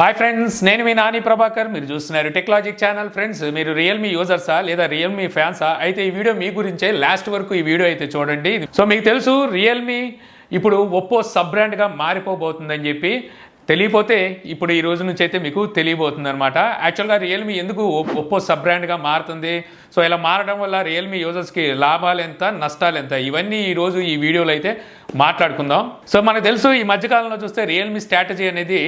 Hi friends నేను మీ నాని ప్రభాకర్. మీరు చూస్తున్నారు టెక్నాలజిక్ ఛానల్ ఫ్రెండ్స్ మీరు రియల్మీ యూజర్సా లేదా రియల్మీ ఫ్యాన్సా అయితే ఈ వీడియో మీ గురించే. లాస్ట్ వరకు ఈ వీడియో అయితే చూడండి. సో మీకు తెలుసు రియల్మీ ఇప్పుడు ఒప్పో సబ్ బ్రాండ్గా మారిపోబోతుందని చెప్పి తెలియపోతే ఇప్పుడు ఈ రోజు నుంచి అయితే మీకు తెలియబోతుంది అనమాట యాక్చువల్గా రియల్మీ ఎందుకు ఒప్పో సబ్ బ్రాండ్గా మారుతుంది? సో ఇలా మారడం వల్ల రియల్మీ యూజర్స్కి లాభాలు ఎంత నష్టాలు ఎంత? ఇవన్నీ ఈరోజు ఈ వీడియోలో అయితే మాట్లాడుకుందాం. సో మనకు తెలుసు ఈ మధ్యకాలంలో చూస్తే రియల్మీ స్ట్రాటజీ అనేది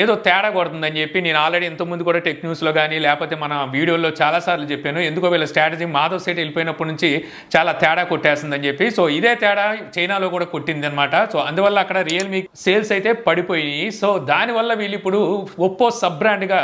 ఏదో తేడా కొడుతుందని చెప్పి నేను ఆల్రెడీ ఇంతకుముందు కూడా టెక్ న్యూస్లో కానీ లేకపోతే మన వీడియోలో చాలాసార్లు చెప్పాను. ఎందుకో వీళ్ళ స్ట్రాటజీ మాధవ్ సెట్ వెళ్ళిపోయినప్పటి నుంచి చాలా తేడా కొట్టేస్తుందని చెప్పి. సో ఇదే తేడా చైనాలో కూడా కొట్టింది అనమాట సో అందువల్ల అక్కడ రియల్మీ సేల్స్ అయితే పడిపోయినాయి. సో దానివల్ల వీళ్ళు ఇప్పుడు ఒప్పో సబ్ బ్రాండ్గా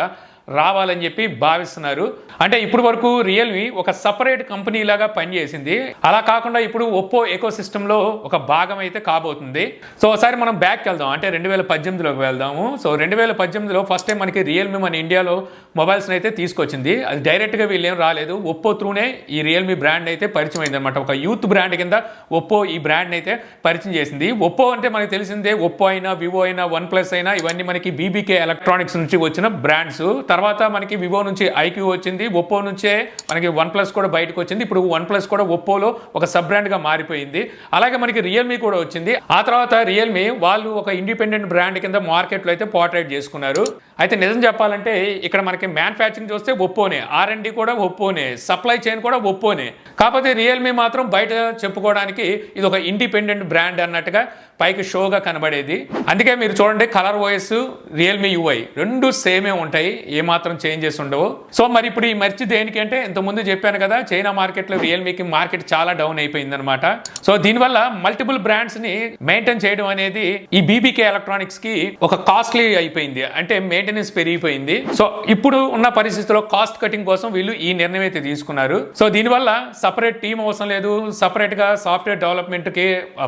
రావాలని చెప్పి భావిస్తున్నారు. అంటే ఇప్పుడు వరకు రియల్మీ ఒక సపరేట్ కంపెనీ లాగా పనిచేసింది. అలా కాకుండా ఇప్పుడు ఒప్పో ఎకో సిస్టంలో ఒక భాగం అయితే కాబోతుంది. సో ఒకసారి మనం బ్యాక్ వెళ్దాం. అంటే రెండు వేల పద్దెనిమిదిలోకి వెళ్దాము. సో రెండు వేల పద్దెనిమిదిలో ఫస్ట్ టైం మనకి రియల్మీ మన ఇండియాలో మొబైల్స్ని అయితే తీసుకొచ్చింది. అది డైరెక్ట్గా వీళ్ళు ఏం రాలేదు ఒప్పో త్రూనే ఈ రియల్మీ బ్రాండ్ అయితే పరిచయం అయింది అనమాట ఒక యూత్ బ్రాండ్ కింద ఒప్పో ఈ బ్రాండ్ అయితే పరిచయం చేసింది. ఒప్పో అంటే మనకి తెలిసిందే ఒప్పో అయినా వివో అయినా వన్ ప్లస్ అయినా ఇవన్నీ మనకి బీబీకే ఎలక్ట్రానిక్స్ నుంచి వచ్చిన బ్రాండ్స్ తర్వాత తర్వాత మనకి వివో నుంచి ఐక్యూ వచ్చింది ఒప్పో నుంచే మనకి వన్ ప్లస్ కూడా బయటకు వచ్చింది. ఇప్పుడు వన్ ప్లస్ కూడా ఒప్పోలో ఒక సబ్ బ్రాండ్గా మారిపోయింది. అలాగే మనకి రియల్మీ కూడా వచ్చింది. ఆ తర్వాత రియల్మీ వాళ్ళు ఒక ఇండిపెండెంట్ బ్రాండ్ కింద మార్కెట్లో అయితే పోర్ట్రేట్ చేసుకున్నారు. అయితే నిజం చెప్పాలంటే ఇక్కడ మనకి మ్యానుఫ్యాక్చరింగ్ చూస్తే ఒప్పోనే ఆర్ అండ్ కూడా ఒప్పోనే సప్లై చైన్ కూడా ఒప్పోనే. కాకపోతే రియల్మీ మాత్రం బయట చెప్పుకోవడానికి ఇది ఒక ఇండిపెండెంట్ బ్రాండ్ అన్నట్టుగా పైకి షోగా కనబడేది. అందుకే మీరు చూడండి కలర్ వాయిస్ రియల్మీ యూఐ రెండు సేమే ఉంటాయి ఏమాత్రం చేంజెస్ ఉండవు. సో మరి ఇప్పుడు ఈ మర్చి దేనికి అంటే ఇంతకుముందు చెప్పాను కదా చైనా మార్కెట్లో రియల్మీకి మార్కెట్ చాలా డౌన్ అయిపోయింది అనమాట సో దీనివల్ల మల్టిపుల్ బ్రాండ్స్ని మెయింటైన్ చేయడం అనేది ఈ బీబీకే ఎలక్ట్రానిక్స్కి ఒక కాస్ట్లీ అయిపోయింది. అంటే మెయింటెనెన్స్ పెరిగిపోయింది. సో ఇప్పుడు ఉన్న పరిస్థితుల్లో కాస్ట్ కటింగ్ కోసం వీళ్ళు ఈ నిర్ణయం అయితే తీసుకున్నారు. సో దీనివల్ల సపరేట్ టీం అవసరం లేదు. సపరేట్గా సాఫ్ట్వేర్ డెవలప్మెంట్కి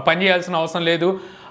పని చేయాల్సిన అవసరం లేదు.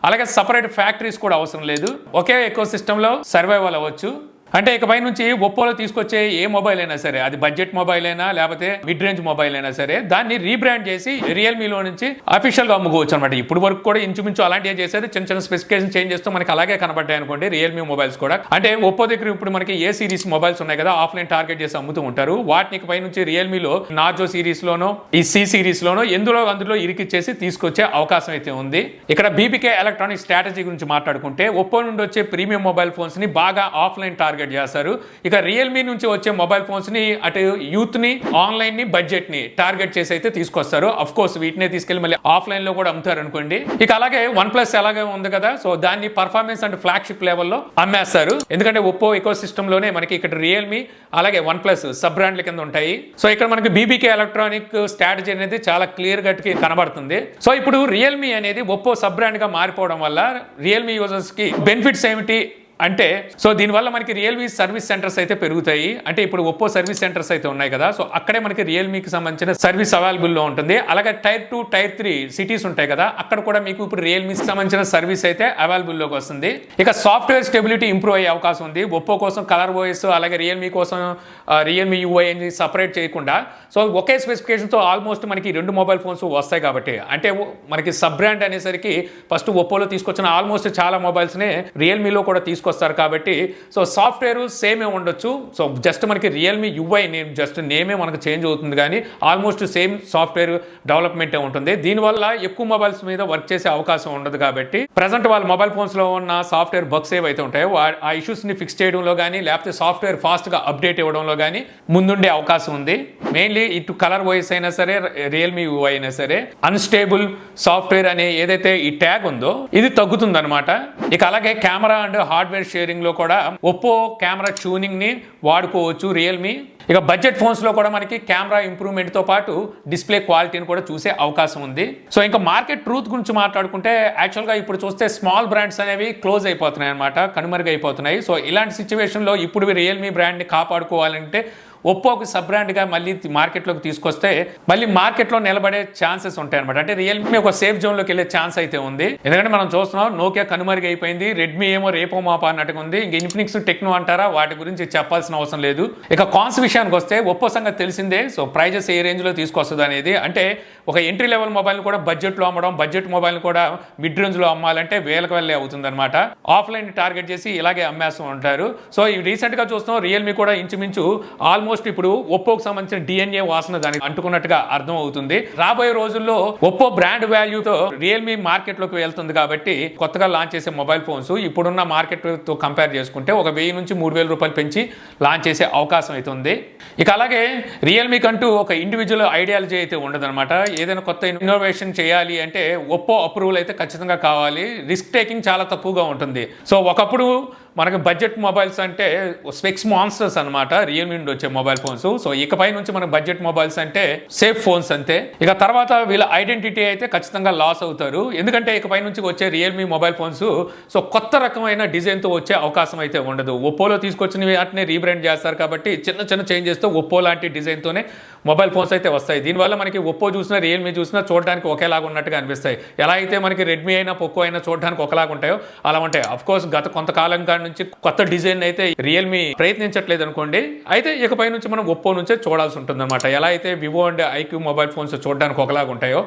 అలాగే సపరేట్ ఫ్యాక్టరీస్ కూడా అవసరం లేదు. ఒకే ఎకో సిస్టంలో సర్వైవల్ అవ్వచ్చు. అంటే ఇకపై నుంచి ఒప్పోలో తీసుకొచ్చే ఏ మొబైల్ అయినా సరే అది బడ్జెట్ మొబైల్ అయినా లేకపోతే మిడ్ రేంజ్ మొబైల్ అయినా సరే దాన్ని రీబ్రాండ్ చేసి రియల్మీలో నుంచి అఫీషియల్గా అమ్ముకోవచ్చు అనమాట ఇప్పుడు వరకు కూడా ఇంచుమించు అలాంటివి చేసేది. చిన్న చిన్న స్పెసిఫికేషన్ చేంజ్ చేస్తూ మనకి అలాగే కనబడ్డాయి అనుకోండి రియల్మీ మొబైల్స్ కూడా. అంటే ఒప్పో దగ్గర ఇప్పుడు మనకి ఏ సిరీస్ మొబైల్స్ ఉన్నాయి కదా ఆఫ్లైన్ టార్గెట్ చేసి అమ్ముతూ ఉంటారు. వాటిని పై నుంచి రియల్మీలో నార్జో సిరీస్ లోనో ఈ సి సిరీస్ లోనో ఎందులో అందులో ఇరికిచ్చేసి తీసుకొచ్చే అవకాశం అయితే ఉంది. ఇక్కడ బీబీకే ఎలక్ట్రానిక్ స్ట్రాటజీ గురించి మాట్లాడుకుంటే ఒప్పో నుండి వచ్చే ప్రీమియం మొబైల్ ఫోన్స్ని బాగా ఆఫ్లైన్ టార్గెట్ చేస్తారు. ఇక రియల్మీ నుంచి వచ్చే మొబైల్ ఫోన్స్ని అటు యూత్ని ఆన్లైన్ని బడ్జెట్ని టార్గెట్ చేసి అయితే తీసుకొస్తారు. అఫ్ కోర్స్ వీటినే తీసుకెళ్ళి మళ్ళీ ఆఫ్లైన్లో కూడా అమ్ముతారు అనుకోండి ఇక అలాగే వన్ ప్లస్ ఎలాగే ఉంది కదా సో దాన్ని పర్ఫార్మెన్స్ అండ్ ఫ్లాగ్షిప్ లెవెల్లో అమ్మేస్తారు. ఎందుకంటే ఒప్పో ఎకో సిస్టమ్లోనే మనకి ఇక్కడ రియల్మీ అలాగే వన్ ప్లస్ సబ్ బ్రాండ్ల కింద ఉంటాయి. సో ఇక్కడ మనకి బీబీకే ఎలక్ట్రానిక్ స్ట్రాటజీ అనేది చాలా క్లియర్ కట్ కనబడుతుంది. సో ఇప్పుడు రియల్మీ అనేది ఒప్పో సబ్ బ్రాండ్గా మారిపోవడం వల్ల రియల్మీ యూజర్స్కి బెనిఫిట్స్ ఏమిటి అంటే సో దీనివల్ల మనకి రియల్మీ సర్వీస్ సెంటర్స్ అయితే పెరుగుతాయి. అంటే ఇప్పుడు ఒప్పో సర్వీస్ సెంటర్స్ అయితే ఉన్నాయి కదా. సో అక్కడే మనకి రియల్మీకి సంబంధించిన సర్వీస్ అవైలబుల్లో ఉంటుంది. అలాగే tier two tier three cities ఉంటాయి కదా. అక్కడ కూడా మీకు ఇప్పుడు రియల్మీకి సంబంధించిన సర్వీస్ అయితే అవైలబుల్లోకి వస్తుంది. ఇక సాఫ్ట్వేర్ స్టెబిలిటీ ఇంప్రూవ్ అయ్యే అవకాశం ఉంది. ఒప్పో కోసం కలర్ వాయిస్ అలాగే రియల్మీ కోసం రియల్మీ యూఐ అని సపరేట్ చేయకుండా. సో ఒకే స్పెసిఫికేషన్తో ఆల్మోస్ట్ మనకి రెండు మొబైల్ ఫోన్స్ వస్తాయి కాబట్టి. అంటే మనకి సబ్ బ్రాండ్ అనేసరికి ఫస్ట్ ఒప్పోలో తీసుకొచ్చిన ఆల్మోస్ట్ చాలా మొబైల్స్నే రియల్మీలో కూడా తీసుకొస్తారు కాబట్టి సో సాఫ్ట్వేర్ సేమే ఉండొచ్చు. సో జస్ట్ మనకి రియల్మీ యూఐ నేమ్ జస్ట్ నేమే మనకు చేంజ్ అవుతుంది కానీ ఆల్మోస్ట్ సేమ్ సాఫ్ట్వేర్ డెవలప్మెంటే ఉంటుంది. దీనివల్ల ఎక్కువ మొబైల్స్ మీద వర్క్ చేసే అవకాశం ఉండదు కాబట్టి ప్రజెంట్ వాళ్ళ మొబైల్ ఫోన్స్లో ఉన్న సాఫ్ట్వేర్ బగ్స్ ఏవైతే ఉంటాయో ఆ ఇష్యూస్ని ఫిక్స్ చేయడంలో కానీ లేకపోతే సాఫ్ట్వేర్ ఫాస్ట్గా అప్డేట్ ఇవ్వడంలో కానీ ముందుండే అవకాశం ఉంది. మెయిన్లీ ఇటు కలర్ వాయిస్ అయినా సరే రియల్మీ యువై అయినా సరే అన్స్టేబుల్ సాఫ్ట్వేర్ అనే ఏదైతే ఈ ట్యాగ్ ఉందో ఇది తగ్గుతుంది అనమాట ఇక అలాగే కెమెరా అండ్ హార్డ్వేర్ షేరింగ్లో కూడా ఒప్పో కెమెరా ట్యూనింగ్ని వాడుకోవచ్చు రియల్మీ ఇక బడ్జెట్ ఫోన్స్లో కూడా మనకి కెమెరా ఇంప్రూవ్మెంట్తో పాటు డిస్ప్లే క్వాలిటీని కూడా చూసే అవకాశం ఉంది. సో ఇంకా మార్కెట్ ట్రూత్ గురించి మాట్లాడుకుంటే యాక్చువల్గా ఇప్పుడు చూస్తే స్మాల్ బ్రాండ్స్ అనేవి క్లోజ్ అయిపోతున్నాయి అనమాట కనుమరుగైపోతున్నాయి. సో ఇలాంటి సిచ్యువేషన్లో ఇప్పుడు రియల్మీ బ్రాండ్ని కాపాడుకోవాలంటే ఒప్పోకి సబ్ బ్రాండ్గా మళ్ళీ మార్కెట్లోకి తీసుకొస్తే మళ్ళీ మార్కెట్లో నిలబడే ఛాన్సెస్ ఉంటాయి అనమాట అంటే రియల్మీ ఒక సేఫ్ జోన్లోకి వెళ్ళే ఛాన్స్ అయితే ఉంది. ఎందుకంటే మనం చూస్తున్నాం నోకియా కనుమరుగు అయిపోయింది రెడ్మీ ఏమో రేపో మాపా అన్నట్టుగా ఉంది. ఇంక ఇన్ఫినిక్స్ టెక్నో అంటారా? వాటి గురించి చెప్పాల్సిన అవసరం లేదు. ఇక కాన్స్ విషయానికి వస్తే ఒప్పో సంగతి తెలిసిందే. సో ప్రైజెస్ ఏ రేంజ్లో తీసుకొస్తుంది అనేది. అంటే ఒక ఎంట్రీ లెవెల్ మొబైల్ కూడా బడ్జెట్లో అమ్మడం బడ్జెట్ మొబైల్ కూడా మిడ్ రేంజ్లో అమ్మాలంటే వేలకు వెళ్ళే అవుతుంది అనమాట ఆఫ్లైన్ టార్గెట్ చేసి ఇలాగే అమ్మేస్తూ ఉంటారు. సో ఈ రీసెంట్గా చూస్తున్నాం రియల్మీ కూడా ఇంచుమించు ఆల్మోస్ట్ ఇప్పుడు ఒప్పోకి సంబంధించిన డిఎన్ఏ వాసన దానికి అంటుకున్నట్టుగా అర్థం అవుతుంది. రాబోయే రోజుల్లో ఒప్పో బ్రాండ్ వాల్యూతో రియల్మీ మార్కెట్లోకి వెళ్తుంది కాబట్టి కొత్తగా లాంచ్ చేసే మొబైల్ ఫోన్స్ ఇప్పుడున్న మార్కెట్తో కంపేర్ చేసుకుంటే ఒక వెయ్యి నుంచి మూడు వేల రూపాయలు పెంచి లాంచ్ చేసే అవకాశం అయితే ఉంది. ఇక అలాగే రియల్మీ కంటూ ఒక ఇండివిజువల్ ఐడియాలజీ అయితే ఉండదన్నమాట. ఏదైనా కొత్త ఇన్నోవేషన్ చేయాలి అంటే ఒప్పో అప్రూవల్ అయితే ఖచ్చితంగా కావాలి. రిస్క్ టేకింగ్ చాలా తక్కువగా ఉంటుంది. సో ఒకప్పుడు మనకి బడ్జెట్ మొబైల్స్ అంటే స్పెక్స్ మాన్స్టర్స్ అనమాట రియల్మీ నుండి వచ్చే మొబైల్ ఫోన్స్. సో ఇకపై నుంచి మనకి బడ్జెట్ మొబైల్స్ అంటే సేఫ్ ఫోన్స్ అంతే. ఇక తర్వాత వీళ్ళ ఐడెంటిటీ అయితే ఖచ్చితంగా లాస్ అవుతారు. ఎందుకంటే ఇకపై నుంచి వచ్చే రియల్మీ మొబైల్ ఫోన్స్ సో కొత్త రకమైన డిజైన్తో వచ్చే అవకాశం అయితే ఉండదు. ఒప్పోలో తీసుకొచ్చిన వాటిని రీబ్రాండ్ చేస్తారు కాబట్టి చిన్న చిన్న చేంజెస్తో ఒప్పో లాంటి డిజైన్తోనే మొబైల్ ఫోన్స్ అయితే వస్తాయి. దీనివల్ల మనకి ఒప్పో చూసినా రియల్మీ చూసినా చూడడానికి ఒకేలాగా ఉన్నట్టుగా అనిపిస్తాయి. ఎలా అయితే మనకి రెడ్మీ అయినా పొక్కో అయినా చూడడానికి ఒకలాగా ఉంటాయో అలా ఉంటాయి. అఫ్కోర్స్ గత కొంతకాలం కాడి నుంచి కొత్త డిజైన్ అయితే రియల్మీ ప్రయత్నించట్లేదు అనుకోండి అయితే ఇకపై నుంచి మనం ఒప్పో నుంచే చూడాల్సి ఉంటుంది అనమాట ఎలా అయితే Vivo and iQOO mobile phones చూడడానికి ఒకలాగా ఉంటాయో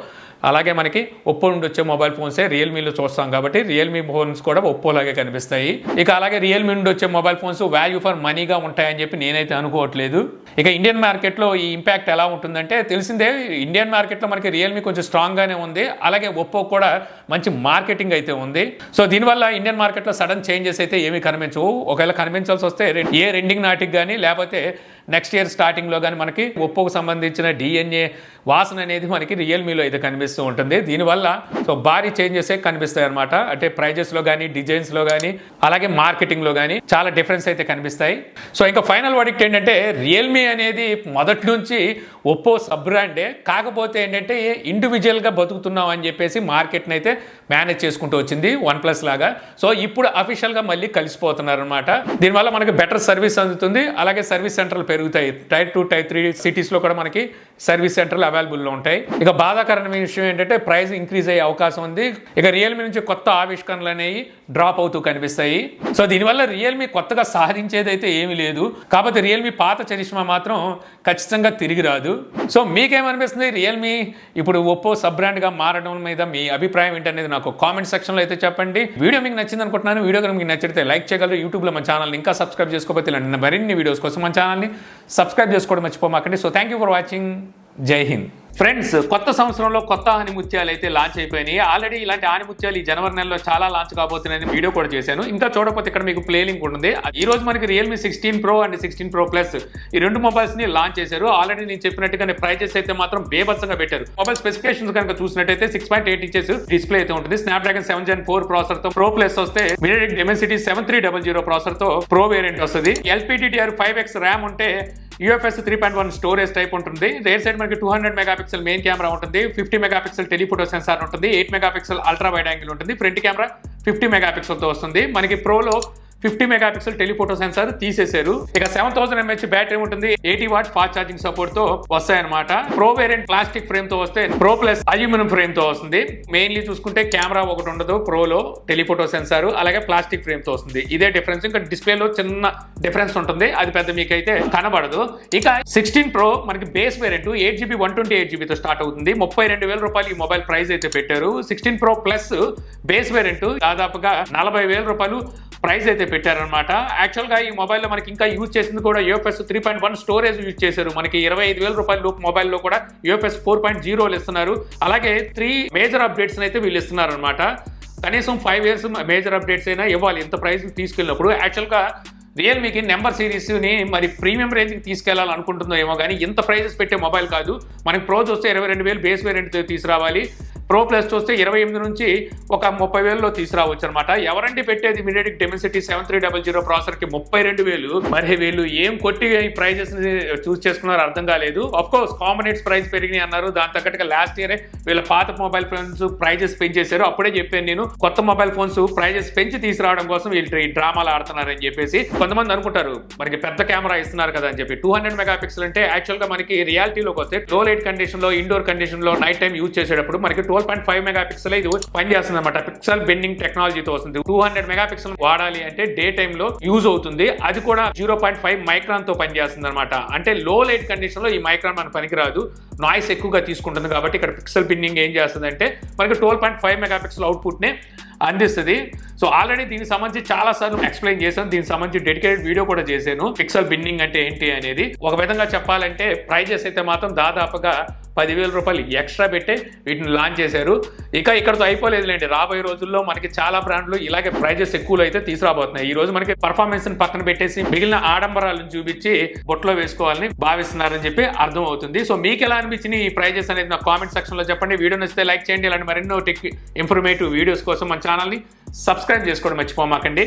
అలాగే మనకి ఒప్పో నుండి వచ్చే మొబైల్ ఫోన్సే రియల్మీలో చూస్తాం కాబట్టి రియల్మీ ఫోన్స్ కూడా ఒప్పోలాగే కనిపిస్తాయి. ఇక అలాగే రియల్మీ నుండి వచ్చే మొబైల్ ఫోన్స్ వాల్యూ ఫర్ మనీగా ఉంటాయని చెప్పి నేనైతే అనుకోవట్లేదు. ఇక ఇండియన్ మార్కెట్లో ఈ ఇంపాక్ట్ ఎలా ఉంటుందంటే తెలిసిందే ఇండియన్ మార్కెట్లో మనకి రియల్మీ కొంచెం స్ట్రాంగ్గానే ఉంది అలాగే ఒప్పో కూడా మంచి మార్కెటింగ్ అయితే ఉంది. సో దీనివల్ల ఇండియన్ మార్కెట్లో సడన్ చేంజెస్ అయితే ఏమీ కనిపించవు ఒకవేళ కనిపించాల్సి వస్తే ఏ రెండింగ్ నాటికి కానీ లేకపోతే నెక్స్ట్ ఇయర్ స్టార్టింగ్లో కానీ మనకి ఒప్పోకు సంబంధించిన డిఎన్ఏ వాసన అనేది మనకి రియల్మీలో అయితే కనిపిస్తూ ఉంటుంది. దీనివల్ల సో భారీ చేంజెస్ కనిపిస్తాయి అనమాట అంటే ప్రైజెస్లో కానీ డిజైన్స్లో కానీ అలాగే మార్కెటింగ్లో కానీ చాలా డిఫరెన్స్ అయితే కనిపిస్తాయి. సో ఇంకా ఫైనల్ వర్డిక్ట్ ఏంటంటే రియల్మీ అనేది మొదటి నుంచి ఒప్పో సబ్ బ్రాండే కాకపోతే ఏంటంటే ఇండివిజువల్గా బతుకుతున్నాం అని చెప్పేసి మార్కెట్ని అయితే మేనేజ్ చేసుకుంటూ వచ్చింది వన్ ప్లస్ లాగా. సో ఇప్పుడు అఫీషియల్గా మళ్ళీ కలిసిపోతున్నారు అనమాట దీనివల్ల మనకి బెటర్ సర్వీస్ అందుతుంది. అలాగే సర్వీస్ సెంటర్లు పెరుగుతాయి. టైర్ టూ టైర్ త్రీ సిటీస్లో కూడా మనకి సర్వీస్ సెంటర్లు అవైలబుల్లో ఉంటాయి. ఇక బాధాకరమైన విషయం ఏంటంటే ప్రైస్ ఇంక్రీజ్ అయ్యే అవకాశం ఉంది. ఇక రియల్మీ నుంచి కొత్త ఆవిష్కరణలు అనేవి డ్రాప్ అవుతూ కనిపిస్తాయి. సో దీనివల్ల రియల్మీ కొత్తగా సాధించేది అయితే ఏమీ లేదు. కాకపోతే రియల్మీ పాత చరిష్మా మాత్రం ఖచ్చితంగా తిరిగి రాదు. సో మీకేమనిపిస్తుంది? రియల్మీ ఇప్పుడు ఒప్పో సబ్ బ్రాండ్గా మారడం మీద మీ అభిప్రాయం ఏంటనేది నాకు కామెంట్ సెక్షన్లో అయితే చెప్పండి. వీడియో మీకు నచ్చింది అనుకుంటున్నాను. వీడియో మీకు నచ్చితే లైక్ చేయగలరు. యూట్యూబ్లో మా ఛానల్ని ఇంకా సబ్స్క్రైబ్ చేసుకోకపోతే మరిన్ని వీడియోస్ కోసం మా ఛానల్ని సబ్స్క్రైబ్ చేసుకోవడం మర్చిపోమాకండి. So thank you for watching Jai Hind friends కొత్త సంవత్సరంలో కొత్త ఆనిముత్యాలు అయితే లాంచ్ అయిపోయినాయి. ఆల్రెడీ ఇలాంటి ఆనిముత్యాలు ఈ జనవరి నెలలో చాలా లాంచ్ కాబోతున్నాయని వీడియో కూడా చేశాను. ఇంకా చూడకపోతే ఇక్కడ మీకు ప్లే లింక్ ఉంటుంది. ఈ రోజు మనకి Realme sixteen pro and sixteen pro plus ఈ రెండు మొబైల్స్ని లాంచ్ చేశారు. ఆల్రెడీ నేను చెప్పినట్టుగానే ప్రైజెస్ అయితే మాత్రం బేబత్సంగా పెట్టారు. మొబైల్ స్పెసిఫికేషన్స్ కనుక చూసినట్టయితే six point eight inches display అయితే ఉంటుంది. Snapdragon seven gen four ప్రాసెసర్తో ప్రో ప్లస్ వస్తే MediaTek Dimensity seven three double zero ప్రాసెసర్తో pro variant వస్తుంది. ఎల్పిటిఆర్ ఫైవ్ ఎక్స్ ర్యామ్ ఉంటే UFS three point one storage type ఉంటుంది. Rear side మనకి two hundred mega megapixel main camera ఉంటుంది. Fifty megapixel telephoto sensor ఉంటుంది. Eight megapixel ultra wide angle ఉంటుంది. Front camera fifty మెగాపిక్సెల్తో వస్తుంది. మనకి ప్రోలో ఫిఫ్టీ మెగాపిక్సెల్ టెలిఫోటో సెన్సార్ తీసేశారు. ఇక సెవెన్ థౌసండ్ ఎంహెచ్ బ్యాటరీ ఉంటుంది. ఎయిటీ వాట్ ఫాస్ట్ ఛార్జింగ్ సపోర్ట్తో వస్తాయన్నమాట. ప్రో వేరియంట్ ప్లాస్టిక్ ఫ్రేమ్తో వస్తే ప్రో ప్లస్ అల్యూమినియం ఫ్రేమ్తో వస్తుంది. మెయిన్లీ చూసుకుంటే కెమెరా ఒకటి ఉండదు ప్రోలో టెలిఫోటో సెన్సార్ అలాగే ప్లాస్టిక్ ఫ్రేమ్తో వస్తుంది. ఇదే డిఫరెన్స్ ఇంకా డిస్ప్లేలో చిన్న డిఫరెన్స్ ఉంటుంది. అది పెద్ద మీకైతే కనబడదు. ఇక సిక్స్టీన్ ప్రో మనకి base variant eight GB one twenty eight జీబీతో start అవుతుంది. ముప్పై రెండు వేల రూపాయలు ఈ మొబైల్ ప్రైస్ అయితే పెట్టారు. Sixteen pro plus base variant దాదాపుగా నలభై వేల రూపాయలు ప్రైస్ అయితే పెట్టారనమాట యాక్చువల్గా ఈ మొబైల్లో మనకి ఇంకా యూజ్ చేసింది కూడా UFS three point one storage use చేశారు. మనకి ఇరవై ఐదు వేల రూపాయల లోపు మొబైల్లో కూడా యూఎఫ్ఎస్ ఫోర్ పాయింట్ జీరోలు ఇస్తున్నారు. అలాగే త్రీ మేజర్ అప్డేట్స్ అయితే వీళ్ళు ఇస్తున్నారు అనమాట కనీసం ఫైవ్ ఇయర్స్ మేజర్ అప్డేట్స్ అయినా ఇవ్వాలి. ఇంత ప్రైస్ తీసుకెళ్ళినప్పుడు యాక్చువల్గా రియల్మీకి నెంబర్ సిరీస్ని మరి ప్రీమియం రేంజ్కి తీసుకెళ్ళాలనుకుంటుందో ఏమో కానీ ఇంత ప్రైజెస్ పెట్టే మొబైల్ కాదు. మనకి ప్రోజ్ వస్తే ఇరవై రెండు వేలు బేస్ వేరియంట్ తీసుకురావాలి. ప్రో ప్లస్ చూస్తే ఇరవై ఎనిమిది నుంచి ఒక ముప్పై వేలలో తీసుకురావచ్చు అనమాట ఎవరండి పెట్టేది MediaTek Dimensity seven three double zero ప్రాసెసర్కి ముప్పై రెండు వేలు? మరి వీళ్ళు ఏం కొట్టి ఈ ప్రైజెస్ చూస్ చేసుకున్నారో అర్థం కాలేదు. అఫ్ కోర్స్ కాంబినేట్స్ ప్రైస్ పెరిగినాయి అన్నారు. దాని తగ్గట్టుగా లాస్ట్ ఇయర్ వీళ్ళ పాత మొబైల్ ఫోన్స్ ప్రైజెస్ పెంచేశారు. అప్పుడే చెప్పాను నేను కొత్త మొబైల్ ఫోన్స్ ప్రైజెస్ పెంచి తీసుకురావడం కోసం వీళ్ళు ఈ డ్రామాలు ఆడుతున్నారని చెప్పేసి కొంతమంది అనుకుంటారు. మనకి పెద్ద కెమెరా ఇస్తున్నారు కదా అని చెప్పి. టూ హండ్రెడ్ మెగా పిక్సెల్ అంటే యాక్చువల్గా మనకి రియాలిటీలోకి వస్తే లో లైట్ కండిషన్లో ఇండోర్ కండిషన్లో నైట్ టైం యూజ్ చేసేటప్పుడు మనకి two twelve point five mega pixel ఇది పనిచేస్తుంది అనమాట పిక్సెల్ బెండింగ్ టెక్నాలజీతో వస్తుంది. టూ హండ్రెడ్ మెగా పిక్సెల్ వాడాలి అంటే డే టైమ్లో యూజ్ అవుతుంది. అది కూడా జీరో పాయింట్ ఫైవ్ మైక్రాన్తో పనిచేస్తుంది అనమాట అంటే లో లైట్ కండిషన్లో ఈ మైక్రాన్ మనకు పనికిరాదు. నాయిస్ ఎక్కువగా తీసుకుంటుంది కాబట్టి ఇక్కడ పిక్సెల్ బిన్నింగ్ ఏం చేస్తుంది అంటే మనకి twelve point five mega pixel output అందిస్తుంది. సో ఆల్రెడీ దీనికి సంబంధించి చాలా సార్లు ఎక్స్ప్లెయిన్ చేశాను. దీనికి సంబంధించి డెడికేటెడ్ వీడియో కూడా చేశాను. పిక్సెల్ బిన్నింగ్ అంటే ఏంటి అనేది. ఒక విధంగా చెప్పాలంటే ప్రైజెస్ అయితే మాత్రం దాదాపుగా పదివేల రూపాయలు ఎక్స్ట్రా పెట్టే వీటిని లాంచ్ చేశారు. ఇక ఇక్కడతో అయిపోలేదులేండి. రాబోయే రోజుల్లో మనకి చాలా బ్రాండ్లు ఇలాగే ప్రైజెస్ ఎక్కువలు అయితే తీసుకురాబోతున్నాయి. ఈ రోజు మనకి పర్ఫార్మెన్స్ పక్కన పెట్టేసి మిగిలిన ఆడంబరాలను చూపించి బొట్లో వేసుకోవాలని భావిస్తున్నారని చెప్పి అర్థం అవుతుంది సో మీకు ఎలా అనిపించింది ఈ ప్రైజెస్ అనేది నా కామెంట్ సెక్షన్లో చెప్పండి. వీడియో నచ్చితే లైక్ చేయండి. ఇలాంటి మరెన్నో టెక్ ఇన్ఫర్మేటివ్ వీడియోస్ కోసం మన ఛానల్ని సబ్స్క్రైబ్ చేసుకోవడం మర్చిపోమాకండి.